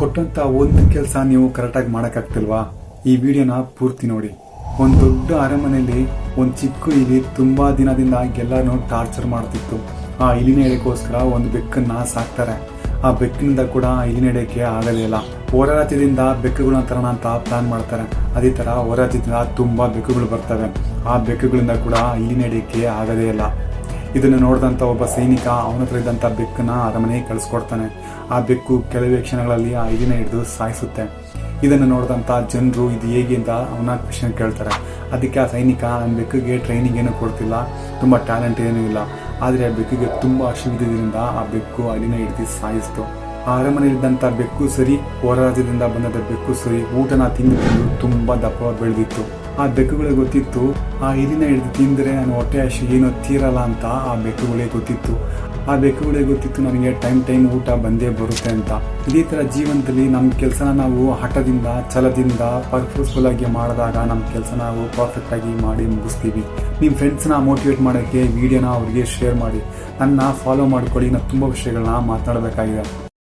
ಕೊಟ್ಟಂತ ಒಂದು ಕೆಲಸ ನೀವು ಕರೆಕ್ಟಾಗಿ ಮಾಡೋಕ್ಕಾಗ್ತಿಲ್ವಾ? ಈ ವಿಡಿಯೋನ ಪೂರ್ತಿ ನೋಡಿ. ಒಂದು ದೊಡ್ಡ ಅರಮನೆಯಲ್ಲಿ ಒಂದು ಚಿಕ್ಕ ಇಲಿ ತುಂಬಾ ದಿನದಿಂದ ಎಲ್ಲರನ್ನು ಟಾರ್ಚರ್ ಮಾಡ್ತಿತ್ತು. ಆ ಇಲಿನ ಎಡೆಗೋಸ್ಕರ ಒಂದು ಬೆಕ್ಕನ್ನ ಸಾಕ್ತಾರೆ. ಆ ಬೆಕ್ಕಿನಿಂದ ಕೂಡ ಇಲಿನ ಹಿಡಿಯೋಕ್ಕೆ ಆಗಲಿಲ್ಲ ಇಲ್ಲ. ಹೊರ ರಾಜ್ಯದಿಂದ ಬೆಕ್ಕುಗಳನ್ನ ತರೋಣ ಅಂತ ಪ್ಲಾನ್ ಮಾಡ್ತಾರೆ. ಅದೇ ತರ ಹೊರ ರಾಜ್ಯದಿಂದ ತುಂಬಾ ಬೆಕ್ಕುಗಳು ಬರ್ತವೆ. ಆ ಬೆಕ್ಕುಗಳಿಂದ ಕೂಡ ಇಲಿನ ಹಿಡಿಯೋಕ್ಕೆ ಆಗದೇ ಇಲ್ಲ. ಇದನ್ನು ನೋಡಿದಂಥ ಒಬ್ಬ ಸೈನಿಕ ಅವನ ಹತ್ರ ಇದ್ದಂಥ ಬೆಕ್ಕನ್ನ ಅರಮನೆಗೆ ಕಳಿಸ್ಕೊಡ್ತಾನೆ. ಆ ಬೆಕ್ಕು ಕೆಲವೇ ಕ್ಷಣಗಳಲ್ಲಿ ಆ ಇದನ್ನ ಹಿಡಿದು ಸಾಯಿಸುತ್ತೆ. ಇದನ್ನು ನೋಡಿದಂಥ ಜನರು ಇದು ಹೇಗೆ ಅಂತ ಅವನ ಕ್ವಶನ್ ಕೇಳ್ತಾರೆ. ಅದಕ್ಕೆ ಆ ಸೈನಿಕ ನನ್ನ ಬೆಕ್ಕಿಗೆ ಟ್ರೈನಿಂಗ್ ಏನೂ ಕೊಡ್ತಿಲ್ಲ, ತುಂಬ ಟ್ಯಾಲೆಂಟ್ ಏನೂ ಇಲ್ಲ. ಆದರೆ ಆ ಬೆಕ್ಕಿಗೆ ತುಂಬ ಅಶುದ್ಧದಿಂದ ಆ ಬೆಕ್ಕು ಅಲ್ಲಿನ ಹಿಡಿದು ಸಾಯಿಸ್ತು. ಆ ಅರಮನೆಯಲ್ಲಿದ್ದಂಥ ಬೆಕ್ಕು ಸರಿ ಹೊರ ರಾಜ್ಯದಿಂದ ಬಂದಂಥ ಬೆಕ್ಕು ಸರಿ ಊಟನ ತಿಂದು ತಿಂದು ತುಂಬ ದಪ್ಪ ಬೆಳೆದಿತ್ತು. ಆ ಬೆಕ್ಕುಗಳಿಗೆ ಗೊತ್ತಿತ್ತು, ಆ ಇಲಿನ ಹಿಡಿದು ತಿಂದರೆ ನಾನು ಹೊಟ್ಟೆ ಹಸಿ ಏನೋ ತೀರಲ್ಲ ಅಂತ ಆ ಬೆಕ್ಕುಗಳೇ ಗೊತ್ತಿತ್ತು. ಆ ಬೆಕ್ಕುಗಳೇ ಗೊತ್ತಿತ್ತು ನನಗೆ ಟೈಮ್ ಟೈಮ್ ಊಟ ಬಂದೇ ಬರುತ್ತೆ ಅಂತ. ಇದೇ ಥರ ಜೀವನದಲ್ಲಿ ನಮ್ಮ ಕೆಲಸನ ನಾವು ಹಠದಿಂದ, ಛಲದಿಂದ ಪರ್ಪಸ್ಫುಲ್ ಆಗಿ ಮಾಡಿದಾಗ ನಮ್ಮ ಕೆಲಸ ನಾವು ಪರ್ಫೆಕ್ಟ್ ಆಗಿ ಮಾಡಿ ಮುಗಿಸ್ತೀವಿ. ನಿಮ್ಮ ಫ್ರೆಂಡ್ಸ್ನ ಮೋಟಿವೇಟ್ ಮಾಡೋಕ್ಕೆ ವಿಡಿಯೋನ ಅವ್ರಿಗೆ ಶೇರ್ ಮಾಡಿ. ನನ್ನ ಫಾಲೋ ಮಾಡ್ಕೊಳ್ಳಿ. ನಾನು ತುಂಬ ವಿಷಯಗಳನ್ನ ಮಾತನಾಡಬೇಕಾಗಿದೆ